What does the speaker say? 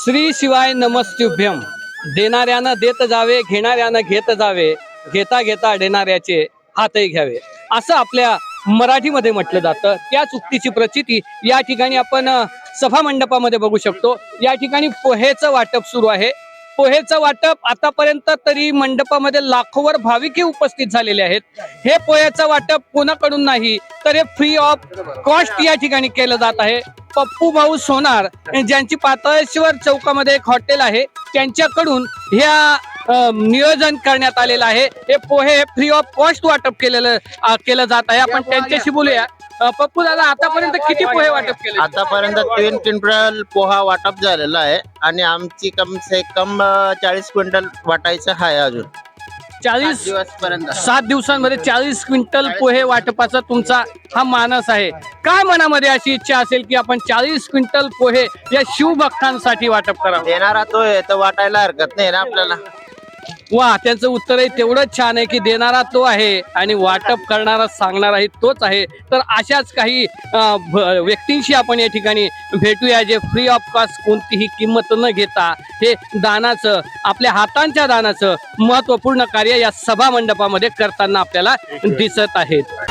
श्री शिवाय नमस्तुभ्यम देणाऱ्यानं देत जावे घेणाऱ्यानं घेत जावे घेता घेता देणाऱ्याचे हातही घ्यावे. असं आपल्या मराठीमध्ये म्हटलं जातं. त्याच उक्तीची प्रचिती या ठिकाणी आपण सभा मंडपामध्ये बघू शकतो. या ठिकाणी पोहेचं वाटप सुरू आहे. पोहेचं वाटप आतापर्यंत तरी मंडपामध्ये लाखोवर भाविकही उपस्थित झालेले आहेत. हे पोह्याचं वाटप कोणाकडून नाही तर हे फ्री ऑफ कॉस्ट या ठिकाणी केलं जात आहे. पप्पू भाऊ सोनार ज्यांची पातळेश्वर चौकामध्ये एक हॉटेल आहे त्यांच्याकडून ह्या नियोजन करण्यात आलेलं आहे. हे पोहे फ्री ऑफ कॉस्ट वाटप केलेलं केलं जात आहे. आपण त्यांच्याशी बोलूया. पप्पू दादा आतापर्यंत किती पोहे वाटप केले? आतापर्यंत तीन क्विंटल पोहा वाटप झालेला आहे आणि आमची कम से कम चाळीस क्विंटल वाटायचं आहे अजून. चाळीस दिवस पर्यंत सात दिवसांमध्ये चाळीस क्विंटल पोहे वाटपाचा तुमचा हा मानस आहे. काय मनामध्ये अशी इच्छा असेल की आपण चाळीस क्विंटल पोहे या शिवभक्तांसाठी वाटप करावं? देणारा तो आहे तर वाटायला हरकत नाही ना आपल्याला. वा त्यांचं उत्तरही तेवढंच छान आहे की देणारा तो आहे आणि वाटप करणारा सांगणाराही तोच आहे. तर अशाच काही व्यक्तींशी आपण या ठिकाणी भेटूया जे फ्री ऑफ कॉस्ट कोणतीही किंमत न घेता हे दानाचं आपल्या हातांच्या दानाचं महत्त्वपूर्ण कार्य या सभा मंडपामध्ये करताना आपल्याला दिसत आहेत.